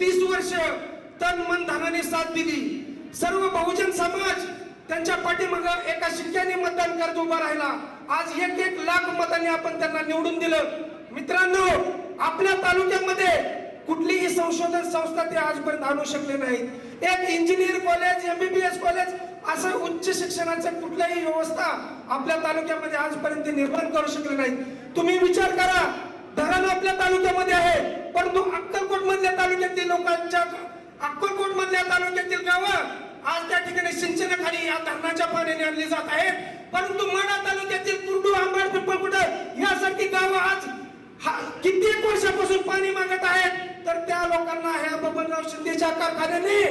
तीस वर्ष तन मन धनाने साथ दिली. सर्व बहुजन समाज त्यांच्या पाठीमाग एका शिक्क्याने मतदान करत उभा राहिला. आज एक एक लाख मतांनी आपण त्यांना निवडून दिलं. मित्रांनो आपल्या तालुक्यामध्ये कुठलीही संशोधन संस्था ते आजपर्यंत आणू शकले नाहीत. एक इंजिनियर कॉलेज एमबीबीएस कॉलेज असं उच्च शिक्षणाचं कुठल्याही व्यवस्था आपल्या तालुक्यामध्ये आजपर्यंत निर्माण करू शकले नाहीत. तुम्ही विचार करा धरण आपल्या तालुक्यामध्ये आहे परंतु अक्कलकोट मधल्या तालुक्यातील लोकांच्या अक्कलकोट मधल्या तालुक्यातील गावं आज त्या ठिकाणी सिंचनाखाली या धरणाच्या पाण्याने आणली जात आहेत. परंतु माडा तालुक्यातील कुर्डू आंबाड पिंपळकुट यासारखी गावं आज हा- कित्येक वर्षापासून पाणी मागत आहेत. तर त्या लोकांना ह्या बबनराव शिंदेच्या कारखान्याने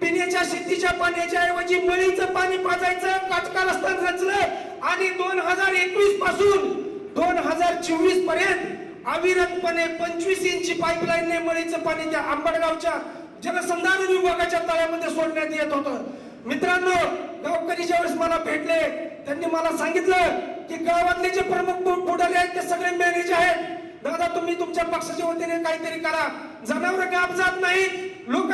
पिण्याच्या शेतीच्या पाण्याच्या ऐवजी मळीचं पाणी पाजायचं काटका रस्ता रचलं आणि दोन हजार एकवीसपासून दोन हजार चोवीसपर्यंत अविरतपणे पंचवीस इंची पाईपलाईनने मळीचं पाणी त्या आंबडगावच्या जलसंधारण विभागाच्या तळ्यामध्ये सोडण्यात येत होतं. मित्रांनो गावकरी ज्यावेळेस मला भेटले त्यांनी मला सांगितलं की गावातले जे प्रमुख पुढारी आहेत ते सगळे मॅनेज आहेत. दादा तुम्ही तुमच्या पक्षाच्या वतीने काहीतरी करा. जनावर गाप जात नाही लोक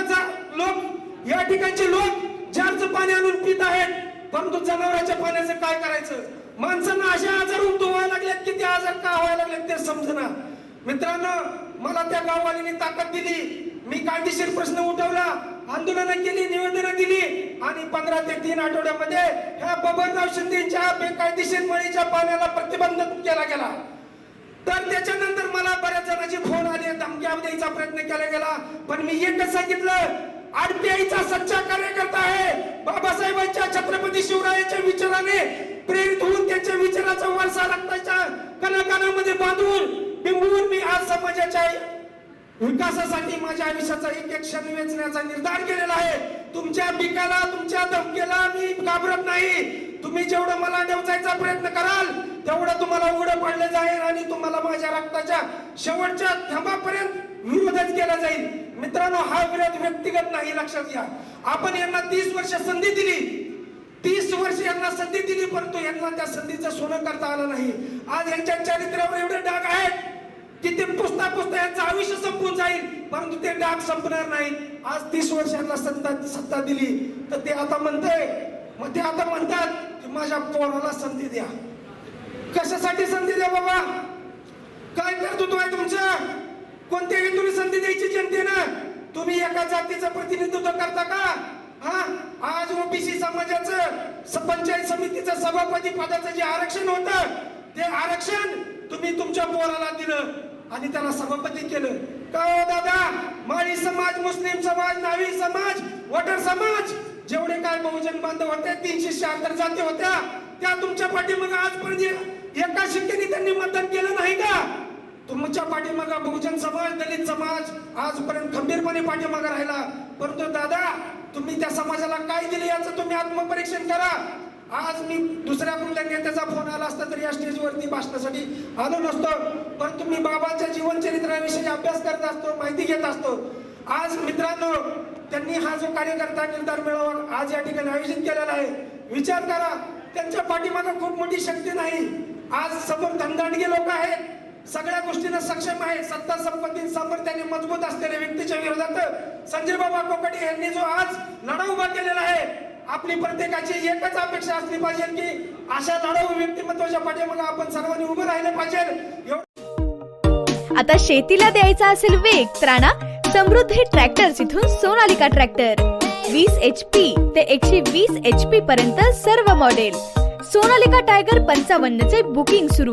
लोक या ठिकाणचे लोक जारचं पाणी आणून पित आहेत परंतु जनावरांच्या पाण्याचं काय करायचं? माणसांना अशा आजार उद्भवायला लागलेत की ते आजार का व्हायला लागलेत ते समजना. मित्रांनो मला त्या गाववालीने ताकद दिली. मी कायदेशीर प्रश्न उठवला आंदोलनं केली निवेदनं दिली आणि पंधरा ते तीन आठवड्यामध्ये ह्या बबनराव शिंदेच्या बेकायदेशीर मळीच्या पाण्याला प्रतिबंध केला गेला. तर त्याच्यानंतर मला बऱ्याच जणांचे फोन आले धमक्या द्यायचा प्रयत्न केला गेला. पण मी एकच सांगितलं आरपीआयचा सच्चा कार्यकर्ता आहे. बाबासाहेबांच्या छत्रपती शिवरायांच्या विचाराने प्रेरित होऊन वारसा रक्ताच्या कणाकणामध्ये बांधून बिंबवून मी आज समाजाच्या विकासासाठी माझ्या आयुष्याचा एक एक क्षण वेचण्याचा निर्धार केलेला आहे. तुमच्या पिकाला तुमच्या धमकेला मी घाबरत नाही. तुम्ही जेवढं मला डेवचायचा प्रयत्न कराल तेवढं तुम्हाला उघडं पडलं जाईल आणि तुम्हाला माझ्या रक्ताच्या शेवटच्या थंबापर्यंत विरोधच केला जाईल. मित्रांनो हा विरोध व्यक्तिगत नाही लक्षात घ्या. आपण यांना तीस वर्ष संधी दिली. तीस वर्ष यांना संधी दिली परंतु यांना त्या संधीचं सोनं करता आलं नाही. आज यांच्या चरित्रावर एवढे डाग आहेत की ते पुसता पुसता यांचं आयुष्य संपून जाईल परंतु ते डाग संपणार नाही आज तीस वर्षांना सत्ता सत्ता दिली. तर ते आता म्हणते मग ते आता म्हणतात की माझ्या पोराला संधी द्या. कशासाठी संधी द्या बाबा? काय कर्तृत्व आहे तुमचं? कोणत्या हेतूने संधी द्यायची जनतेनं. तुम्ही एका जातीचं प्रतिनिधित्व करता का? हा? आज ओबीसी समाजाचं पंचायत समितीचं सभापती पदाचं जे आरक्षण होतं ते आरक्षण तुम्ही तुमच्या पोराला दिलं आणि त्याला सभापती केलं. का हो दादा? माळी समाज मुस्लिम समाज नावी समाज वटर समाज जेवढे काय बहुजन बांधव होते तीनशे शहात्तर जाती होत्या त्या तुमच्या पाठीमागे आजपर्यंत एका शिक्क्याने त्यांनी मतदान केलं नाही का? तुमच्या पाठीमागा बहुजन समाज दलित समाज आजपर्यंत खंबीरपणे पाठीमागा राहिला. परंतु दादा तुम्ही त्या समाजाला काय दिले याचं तुम्ही आत्मपरीक्षण करा. आज मी दुसऱ्या कुठल्या नेत्याचा फोन आला असता तर या स्टेजवरती भाषणासाठी आलो नसतो. परंतु मी बाबांच्या जीवनचरित्राविषयी अभ्यास करत असतो माहिती घेत असतो. आज मित्रांनो त्यांनी हा जो कार्यकर्ता निर्धार मेळावा आज या ठिकाणी आयोजित केलेला आहे. विचार करा त्यांच्या पाठीमागं खूप मोठी शक्ती नाही. आज समोर धनदांडगे लोक आहेत. सगळ्या गोष्टीनं सक्षम आहे. सत्ता संपत्ती सामर्थ्याने मजबूत असलेल्या व्यक्तीच्या विरोधात संजय बाबा यांनी जो आज लढा उभा केलेला आहे आपली प्रत्येकाची एकच अपेक्षा असली पाहिजे की अशा लढाऊ व्यक्तिमत्वाच्या पाठीमागे आपण सर्वांनी उभं राहिलं पाहिजे. आता शेतीला द्यायचा असेल वेग तर समृद्धी ट्रॅक्टर्स इथून सोनालिका ट्रॅक्टर. वीस एच पी ते एकशे वीस एच पी पर्यंत सर्व मॉडेल सोनालिका टायगर पंचावन्न चे बुकिंग सुरू.